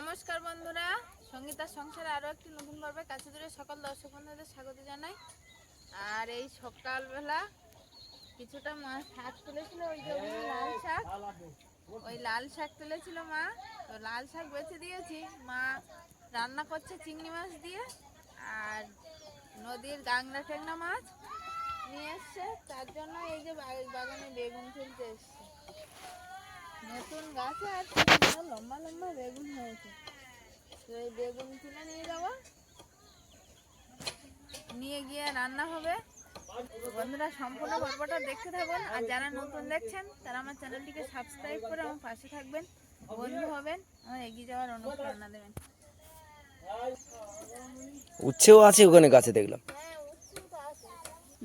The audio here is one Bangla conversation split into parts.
নমস্কার বন্ধুরা। সঙ্গীতার সংসারে আরও একটি নতুন পর্বে কাছে দূরে সকল দর্শক বন্ধুদের স্বাগত জানাই। আর এই সকালবেলা কিছুটা মা শাক তুলেছিল, ওই যে লাল শাক। ওই লাল শাক তুলেছিল মা। তো লাল শাক বেছে দিয়েছি। মা রান্না করছে চিংড়ি মাছ দিয়ে আর নদীর গাংরা টেংরা মাছ নিয়ে এসছে। তার জন্য এই যে বাগানে বেগুন তুলতে এসছে। নতুন গাছে আর লম্বা লম্বা বেগুন হয়েছে। তো এই বেগুন তুলে নিয়ে যাব। নিয়ে গিয়ে রান্না হবে। বন্ধুরা সম্পূর্ণ গল্পটা দেখতে থাকুন। আর যারা নতুন দেখছেন তারা আমার চ্যানেলটিকে সাবস্ক্রাইব করে আমার পাশে থাকবেন। বন্ধু হবেন আমার এগিয়ে যাওয়ার অনুপ্রেরণা দেবেন। উচ্ছেও আছে ওখানে গাছে দেখলাম।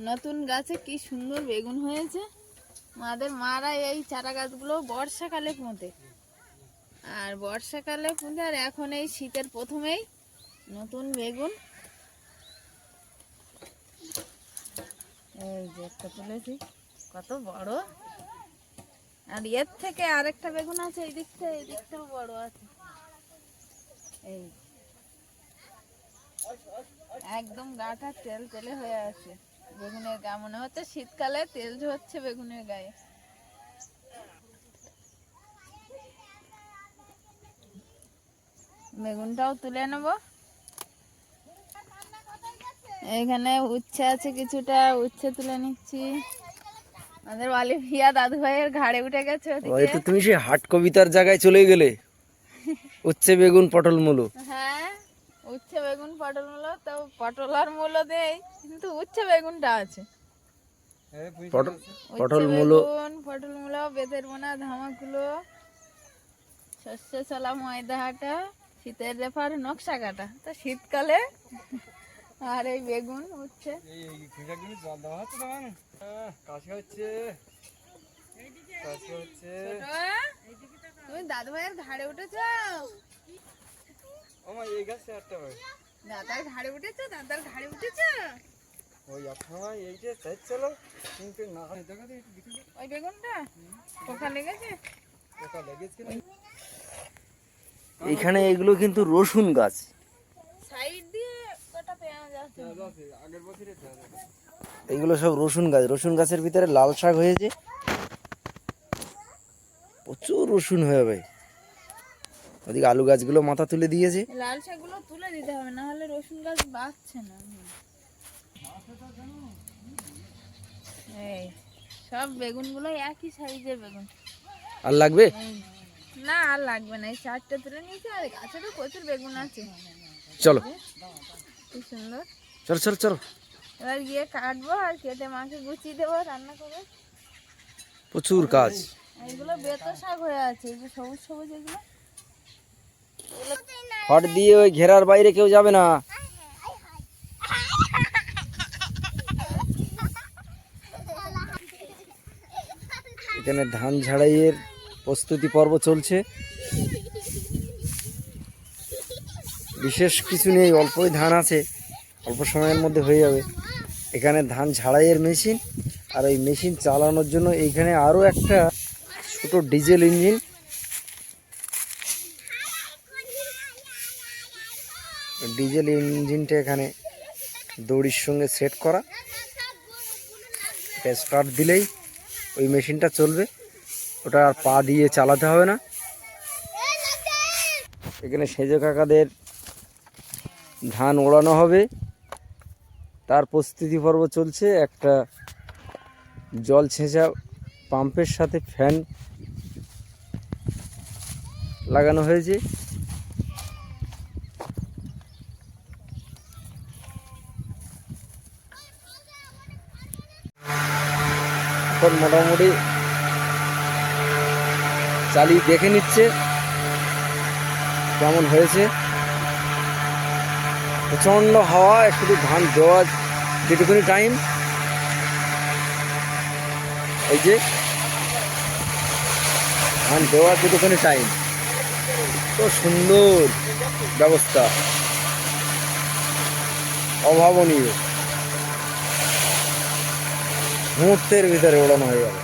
নতুন গাছে কি সুন্দর বেগুন হয়েছে। মাদের মারা এই চারা গাছগুলো বর্ষাকালে পুঁতে। আর বর্ষাকালে পুঁতে, আর এখন এই শীতের প্রথমেই নতুন বেগুন। এই যে একটা তুলেছি, কত বড়। আর এর থেকে আরেকটা বেগুন আছে, এই দিকটা এই দিকটাও বড় আছে। এই। একদম গাটা তেল তেলে হয়ে আছে। বেগুনের গা মনে হচ্ছে শীতকালে তেল ঝরছে বেগুনের গায়ে। বেগুনটাও তুলে নেব। এখানে উচ্ছে আছে কিছুটা উচ্ছে তুলে নিচ্ছি। আমাদের বালি ভিয়া দাদু ভাইয়ের ঘাড়ে উঠে গেছে ওই তো তুমি সেই হাট কবিতার জায়গায় চলে গেলে। উচ্ছে বেগুন পটল মূলো। হ্যাঁ। উচ্ছে বেগুন পটল মূলো তো পটল আর মূলো দেই কিন্তু উচ্ছে বেগুনটা আছে। পটল উচ্ছে পটল মূলো বেগুন, পটল মূলো বেতের বোনা ধামাকুলো শস্য ছোলা ময়দা হাটা শীতের রেফার নকশা কাটা। তো শীতকালে আর এই বেগুন উচ্ছে। ছোট, তুমি দাদু ভাইয়ের ঘাড়ে উঠেছ? দাদার ঘাড়ে উঠেছ দাদার ঘাড়ে উঠেছ? ওই বেগুনটা? পোকা লেগেছে? এখানে এগুলো কিন্তু রসুন গাছ। সাইড দিয়ে কটা পেঁয়াজ আছে? এগুলো সব রসুন গাছ। রসুন গাছের ভিতরে লাল শাক হয়েছে। প্রচুর রসুন হয়ে যাবে ওদিকে আলু গাছগুলো মাথা তুলে দিয়েছে। লাল শাকগুলো তুলে দিতে হবে না হলে রসুন গাছ বাঁচছে না। এই সব বেগুনগুলো একই সাইজের বেগুন। আর লাগবে? না আর লাগবে না এই চারটে তুলে নিয়েছি আর গাছে তো প্রচুর বেগুন আছে। চলো। কি সুন্দর। চলো চলো চলো। এবার গিয়ে কাটবো আর কেটে মাকে গুছিয়ে দেবো রান্না করব। প্রচুর কাজ। এইগুলো বেতো শাক হয়ে আছে এই যে সবুজ সবুজ এগুলো। হট দিয়ে ওই ঘেরার বাইরে কেউ যাবে না। এখানে ধান ঝাড়াইয়ের প্রস্তুতি পর্ব চলছে। বিশেষ কিছু নেই, অল্পই ধান আছে, অল্প সময়ের মধ্যে হয়ে যাবে। এখানে ধান ঝাড়াইয়ের মেশিন, আর ওই মেশিন চালানোর জন্য এইখানে আরও একটা ছোটো ডিজেল ইঞ্জিন ডিজেল ইঞ্জিনটা এখানে দড়ির সঙ্গে সেট করা। স্টার্ট দিলেই ওই মেশিনটা চলবে। ওটা আর পা দিয়ে চালাতে হবে না। এখানে সেজে কাকাদের ধান ওড়ানো হবে। তার প্রস্তুতি পর্ব চলছে। একটা জল ছেঁচা পাম্পের সাথে ফ্যান লাগানো হয়েছে। এখন মোটামুটি চালিয়ে দেখে নিচ্ছে কেমন হয়েছে। প্রচণ্ড হাওয়া শুধু ধান দেওয়া যেটুকুনি টাইম এই যে ধান দেওয়ার যেটুকুনি টাইম তো সুন্দর ব্যবস্থা। অভাবনীয়। মুহূর্তের ভিতরে ওড়ানো হয়ে যাবে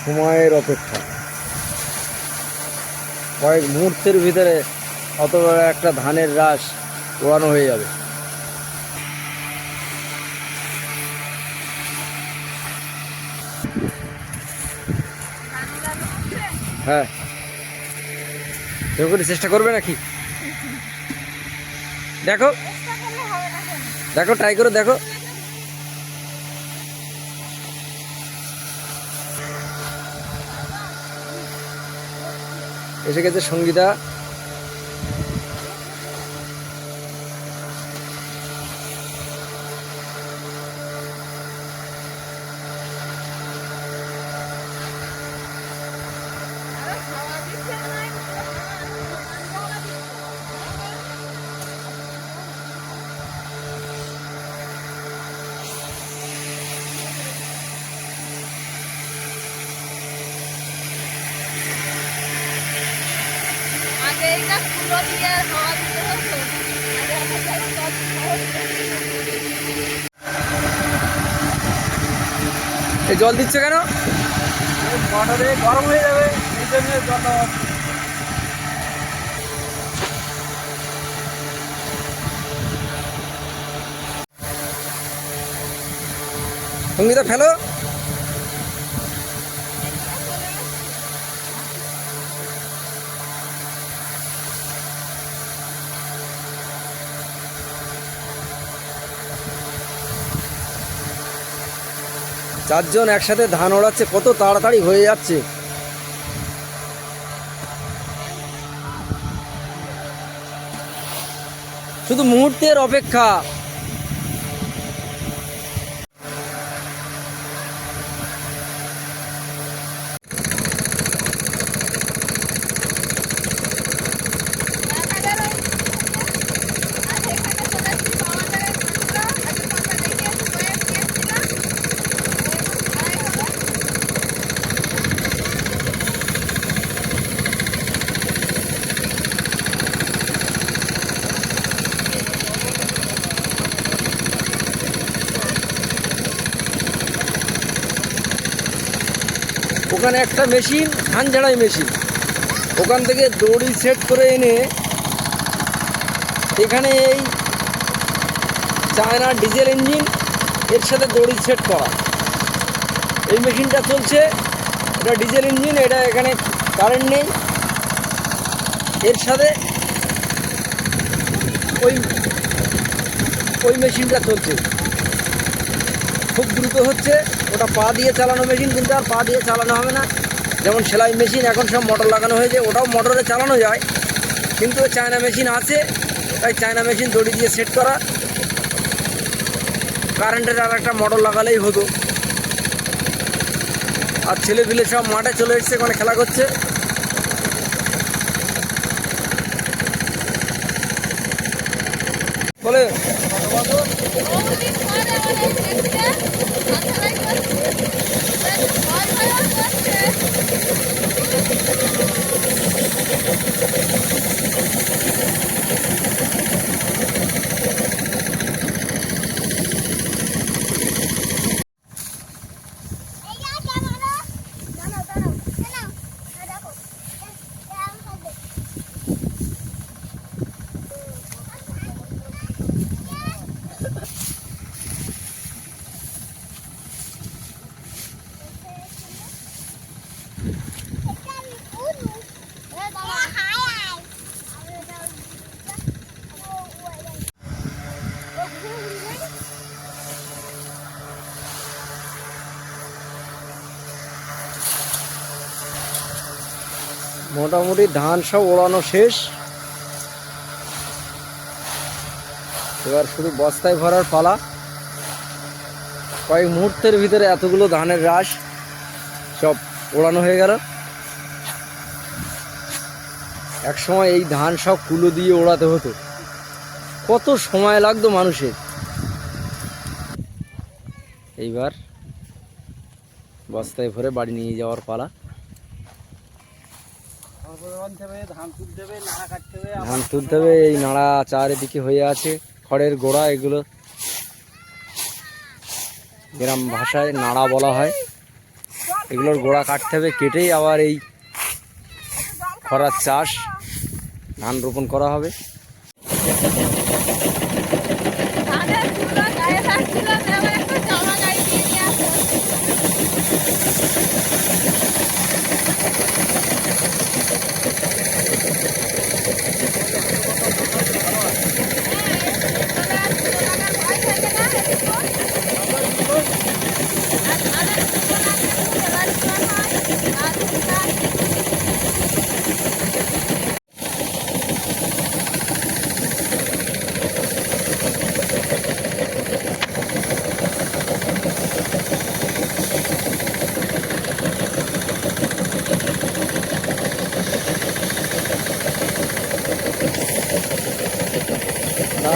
সময়ের অপেক্ষা কয়েক মুহূর্তের ভিতরে অত একটা ধানের রাস ওড়ানো হয়ে যাবে হ্যাঁ। করে চেষ্টা করবে নাকি? দেখো? দেখো ট্রাই করো দেখো। এসে গেছে সঙ্গীতা। এইটা ফুলো দিয়ে হাওয়া দিতে হতো আগে আমার জায়গায় জল এই জল দিচ্ছে কেন? মোটরে গরম হয়ে যাবে এই জন্য জল সঙ্গীতা ফেলো। চারজন একসাথে ধান ওড়াচ্ছে কত তাড়াতাড়ি হয়ে যাচ্ছে। শুধু মুহূর্তের অপেক্ষা ওখানে একটা মেশিন ধান ঝাড়াই মেশিন। ওখান থেকে দড়ি সেট করে এনে এখানে এই চায়না ডিজেল ইঞ্জিন, এর সাথে দড়ি সেট করা। এই মেশিনটা চলছে, এটা ডিজেল ইঞ্জিন, এটা এখানে কারেন্ট নেই। এর সাথে ওই ওই মেশিনটা চলছে। খুব দ্রুত হচ্ছে। ওটা পা দিয়ে চালানো মেশিন কিন্তু আর পা দিয়ে চালানো হবে না। যেমন সেলাই মেশিন এখন সব মোটর লাগানো হয়েছে, ওটাও মোটরে চালানো যায়। কিন্তু চায়না মেশিন আছে, তাই চায়না মেশিন দড়ি দিয়ে সেট করা। কারেন্টের আর একটা মোটর লাগালেই হতো। আর ছেলে পিলে সব মাঠে চলে এসছে, ওখানে খেলা করছে। বলে মোটামুটি ধান সব ওড়ানো শেষ। এবার শুধু বস্তায় ভরার পালা। কয়েক মুহূর্তের ভিতরে এতগুলো ধানের রাশ সব ওড়ানো হয়ে গেল। এক সময় এই ধান সব কুলো দিয়ে ওড়াতে হতো। কত সময় লাগতো মানুষের। এইবার বস্তায় ভরে বাড়ি নিয়ে যাওয়ার পালা। ধান তুলতে হবে এই নাড়া চারিদিকে হয়ে আছে খড়ের গোড়া এগুলো। গ্রাম ভাষায় নাড়া বলা হয়। এগুলোর গোড়া কাটতে হবে কেটেই আবার এই খরার চাষ ধান রোপণ করা হবে ধানের চূড়া গায়ে লাগছিল এবার একটু জামা গায়ে দিয়ে নিয়ে আসো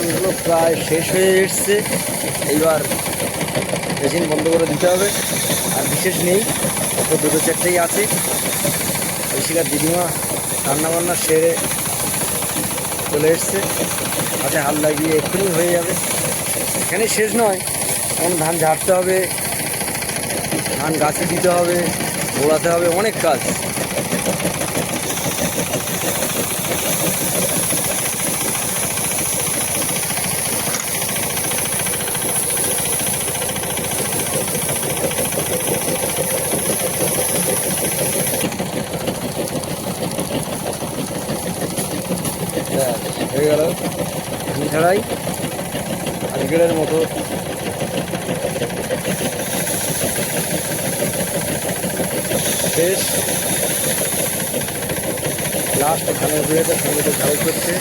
ধানগুলো প্রায় শেষ হয়ে এসছে। এইবার মেশিন বন্ধ করে দিতে হবে। আর বিশেষ নেই অত দুটো চারটেই আছে। ঐশিকার দিদিমা রান্নাবান্না সেরে চলে এসছে। হাতে হাল লাগিয়ে এক্ষুনি হয়ে যাবে। এখানে শেষ নয়, এখন ধান ঝাড়তে হবে, ধান গাছে দিতে হবে, গোড়াতে হবে অনেক কাজ ব্যাস, হয়ে গেল ছাড়াই আজকের মতো। শেষ লাস্ট ধানের বিয়েতে সঙ্গে ঝাড়াই করছে।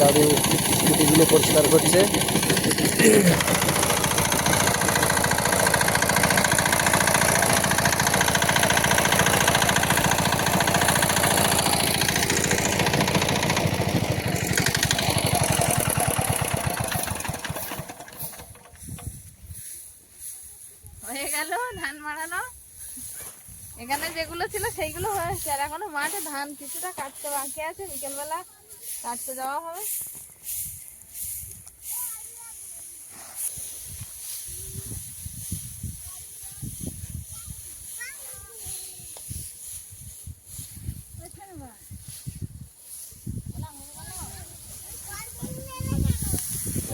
দাদু স্কুটিগুলো পরিষ্কার করছে হয়ে গেল ধান মাড়ানো এখানে যেগুলো ছিল সেইগুলো হয়েছে আর এখনও মাঠে ধান কিছুটা কাটতে বাকি আছে বিকেলবেলা কাটতে যাওয়া হবে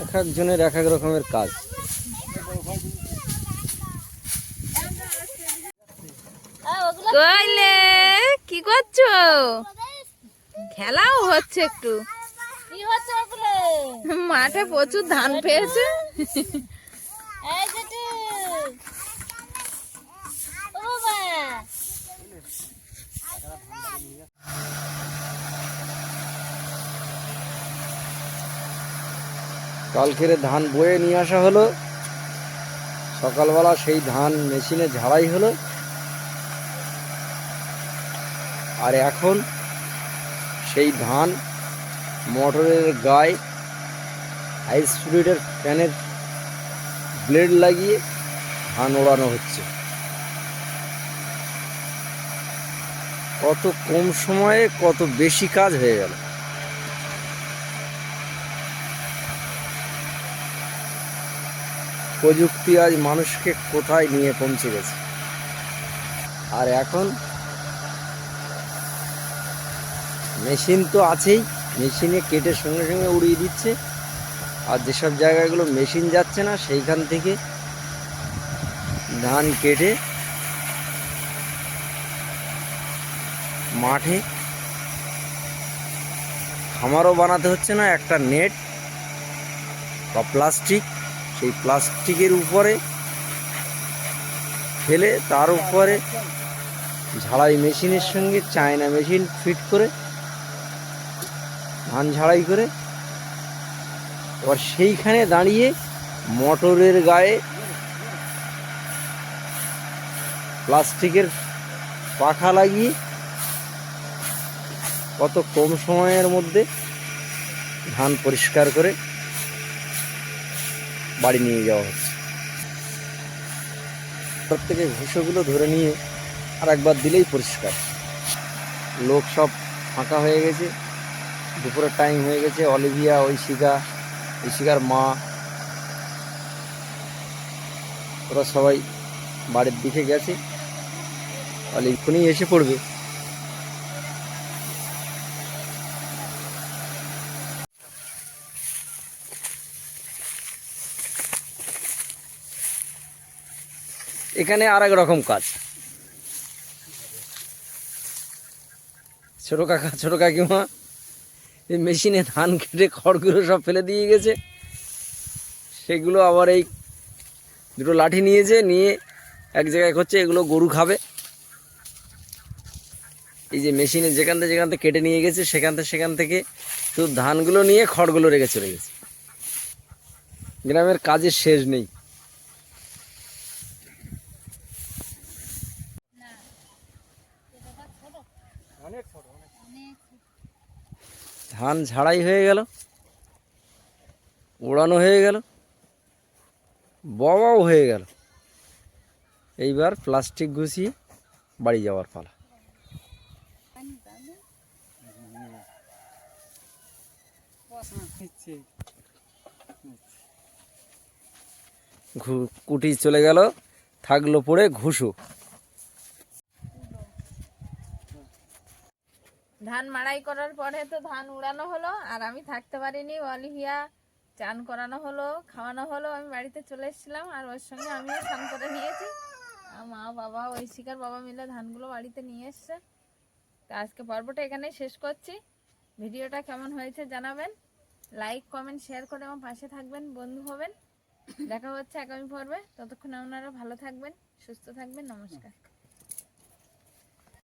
এক একজনের এক এক রকমের কাজ। কি করছ? খেলাও হচ্ছে একটু। মাঠে প্রচুর ধান পেয়েছে। এই যেটি কালকের ধান বয়ে নিয়ে আসা হলো। সকালবেলা সেই ধান মেশিনে ঝাড়াই হলো। আর এখন সেই ধান মোটরের গায়ে হাই স্পিডের ফ্যানের ব্লেড লাগিয়ে ধান ওড়ানো হচ্ছে। কত কম সময়ে কত বেশি কাজ হয়ে গেল। প্রযুক্তি আজ মানুষকে কোথায় নিয়ে পৌঁছে গেছে? আর এখন মেশিন তো আছেই, মেশিনে কেটে সঙ্গে সঙ্গে উড়িয়ে দিচ্ছে। আর যেসব জায়গাগুলো মেশিন যাচ্ছে না, সেইখান থেকে ধান কেটে মাঠে খামারও বানাতে হচ্ছে না, একটা নেট বা প্লাস্টিক। সেই প্লাস্টিকের উপরে ফেলে তার উপরে ঝাড়াই মেশিনের সঙ্গে চায়না মেশিন ফিট করে, ধান ঝাড়াই করে এবার সেইখানে দাঁড়িয়ে মোটরের গায়ে প্লাস্টিকের পাখা লাগিয়ে কত কম সময়ের মধ্যে ধান পরিষ্কার করে বাড়ি নিয়ে যাওয়া হচ্ছে। প্রত্যেকে ভুষোগুলো ধরে নিয়ে আর একবার দিলেই পরিষ্কার। লোক সব ফাঁকা হয়ে গেছে। দুপুরের টাইম হয়ে গেছে। অলিভিয়া, ঐশিকা ঐশিকার মা। ওরা সবাই বাড়ির দিকে গেছে। অলিভুনি এসে পড়বে। এখানে আর এক রকম কাজ। ছোট কাকা, ছোট কাকিমা মেশিনে ধান কেটে খড়গুলো সব ফেলে দিয়ে গেছে। সেগুলো আবার এই দুটো লাঠি নিয়েছে, নিয়ে এক জায়গায় করছে এগুলো গরু খাবে। এই যে মেশিনে যেখান থেকে যেখান থেকে কেটে নিয়ে গেছে, সেখান থেকে সেখান থেকে শুধু ধানগুলো নিয়ে খড়গুলো রেখে চলে গেছে। গ্রামের কাজের শেষ নেই অনেক ছোট অনেক ধান ঝাড়াই হয়ে গেল ওড়ানো হয়ে গেল, বওয়াও হয়ে গেল। এইবার প্লাস্টিক গুছিয়ে বাড়ি যাওয়ার পালা। কুটি চলে গেল, থাকল পড়ে ঘুষো। ধান মাড়াই করার পরে তো ধান উড়ানো হলো, আর আমি থাকতে পারিনি অলিভিয়া চান করানো হলো, খাওয়ানো হলো, আমি বাড়িতে চলে এসেছিলাম, আর ওর সঙ্গে আমিও স্নান করে নিয়েছি। মা, বাবা ওই শিকার বাবা মিলে ধানগুলো বাড়িতে নিয়ে এসছে। তো আজকে পর্বটা এখানেই শেষ করছি। ভিডিওটা কেমন হয়েছে জানাবেন। লাইক, কমেন্ট, শেয়ার করে আমার পাশে থাকবেন, বন্ধু হবেন। দেখা হচ্ছে আগামী পর্বে। ততক্ষণ আপনারা ভালো থাকবেন, সুস্থ থাকবেন, নমস্কার।